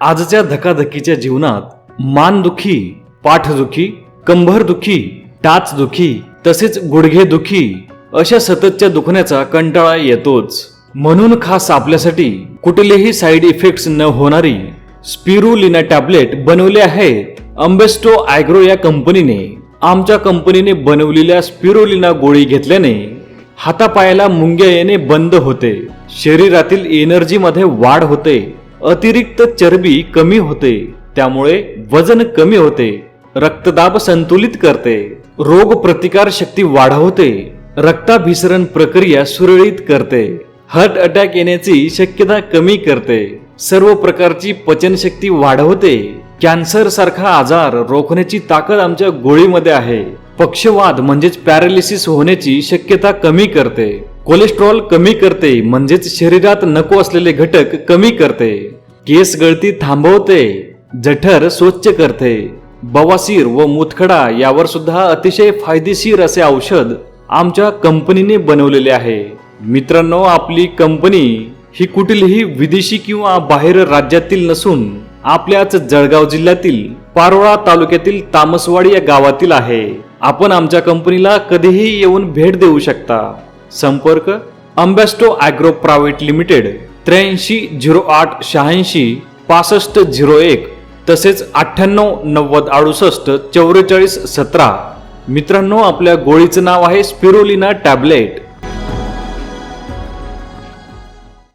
आजच्या धकाधकीच्या जीवनात मानदुखी पाठदुखी कंभरदुखी टाचदुखी तसेच गुडघेदुखी अशा सततच्या दुखण्याचा कंटाळा येतोच. म्हणून खास आपल्यासाठी कुठलेही साईड इफेक्ट्स न होणारी स्पिरुलिना टॅबलेट बनवले आहेत अंबेस्टो आयग्रो या कंपनीने आमच्या कंपनीने बनवलेल्या स्पिरुलिना गोळी घेतल्याने हातापायाला मुंग्या येणे बंद होते. शरीरातील एनर्जीमध्ये वाढ होते. अतिरिक्त चरबी कमी होते त्यामुळे वजन कमी होते रक्तदाब संतुलित करते रोग प्रतिकार शक्ती वाढवते रक्ताभिसरण प्रक्रिया सुरळीत करते हार्ट अटॅक येण्याची शक्यता कमी करते सर्व प्रकारची पचनशक्ती वाढवते कॅन्सर सारखा आजार रोखण्याची ताकद आमच्या गोळीमध्ये आहे पक्षवाद म्हणजेच पॅरालिसिस होण्याची शक्यता कमी करते कोलेस्ट्रॉल कमी करते म्हणजेच शरीरात नको असलेले घटक कमी करते. केस गळती थांबवते जठर स्वच्छ करते. बवासीर व मुतखडा यावर सुद्धा अतिशय फायदेशीर असे औषध आमच्या कंपनीने बनवलेले आहे. मित्रांनो आपली कंपनी ही कुठलीही विदेशी किंवा बाहेर राज्यातील नसून आपल्याच जळगाव जिल्ह्यातील पारोळा तालुक्यातील तामसवाडी या गावातील आहे. आपण आमच्या कंपनीला कधीही येऊन भेट देऊ शकता. संपर्क अंबॅस्टो ॲग्रो प्रायव्हेट लिमिटेड. त्र्याऐंशी झिरो आठ शहाऐंशी पासष्ट झिरो एक तसेच अठ्ठ्याण्णव नव्वद अडुसष्ट चौवेचाळीस सतरा. मित्रांनो आपल्या गोळीचं नाव आहे स्पिरोलिना टॅबलेट.